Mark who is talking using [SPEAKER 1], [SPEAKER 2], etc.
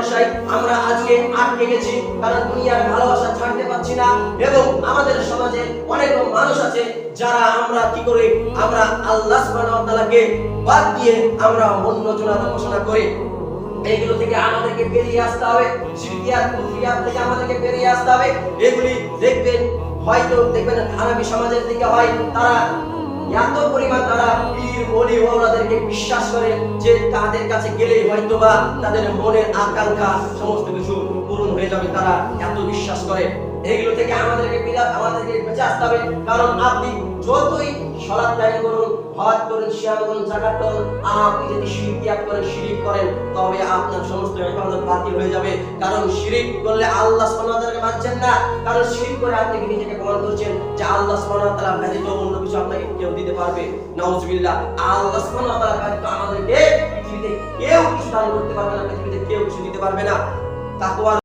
[SPEAKER 1] ভালোবাসায় আমরা আজকে আটকে গেছি, কারণ দুনিয়ার ভালোবাসা ছাড়তে পারছি না এবং আমাদের সমাজে অনেক মানুষ আছে যারা আমরা কি করি, আমরা আল্লাহ সুবহানাহু বাদ দিয়ে আমরা অন্য জনার উপাসনা করি। এইগুলো থেকে আমাদেরকে বেরিয়ে আসতে হবে শিরকিয়াত কুফরিয়াত থেকে আমাদেরকে বেরিয়ে আসতে হবে। এগুলি দেখবেন, হয়তো দেখবেন হানাবি সমাজের দিকে হয়, তারা এত পরিমাণ তারা পীর অলি ওলাদেরকে বিশ্বাস করে যে তাদের কাছে গেলেই হয়তোবা তাদের মনের আকাঙ্ক্ষা সমস্ত কিছু পূরণ হয়ে যাবে। তারা এত বিশ্বাস করে। এইগুলো থেকে আমাদেরকে বিরাট আসতে হবে। কারণ আপনি যতই সলাৎ দায়ী করুন, হজ করুন সিয়াম করুন, জাকাত করুন আপনি যদি শিরকিয়াত করেন শিরিক করেন, তবে আপনার সমস্ত ইবাদত বাতিল হয়ে যাবে। কারণ শিরিক করলে আল্লাহ সুবহানাহু ওয়া মানছেন না। কারণ শিরিক করে আপনি নিজেকে প্রমাণ করছেন? যে আল্লাহ সুবহানাহু ওয়া তাআলা ব্যতীত অন্য কিছু আপনাকে কেউ দিতে পারবে? নাউজুবিল্লাহ। আল্লাহ সুবহানাহু ওয়া তাআলা ব্যতীত আমাদেরকে পৃথিবীতে কেউ কিছু দান করতে পারবে না, পৃথিবীতে কেউ কিছু দিতে পারবে না। তাকওয়ার